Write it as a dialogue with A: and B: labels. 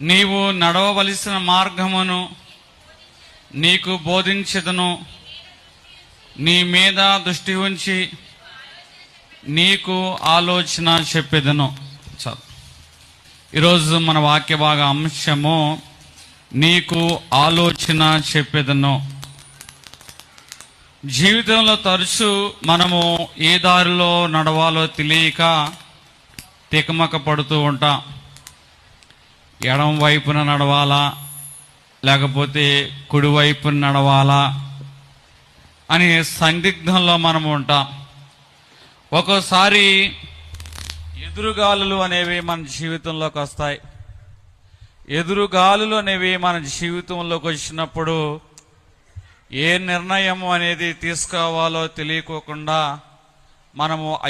A: నీవు నడవవలసిన మార్గమును నీకు బోధించదును. నీ మీద దృష్టి ఉంచి నీకు ఆలోచన చెప్పేదను. చాలు. ఈరోజు మన వాక్య భాగ అంశము నీకు ఆలోచన చెప్పేదను. జీవితంలో తరచు మనము ఏ దారిలో నడవాలో తెలియక తికమక పడుతూ ఉంటాం. ఎడం వైపున నడవాలా లేకపోతే కుడి వైపున నడవాలా అని సందిగ్ధంలో మనం ఉంటాం. ఒక్కోసారి ఎదురుగాలులు అనేవి మన జీవితంలోకి వస్తాయి. ఎదురుగాలులు అనేవి మన జీవితంలోకి వచ్చినప్పుడు ఏ నిర్ణయం అనేది తీసుకోవాలో తెలియకోకుండా మనము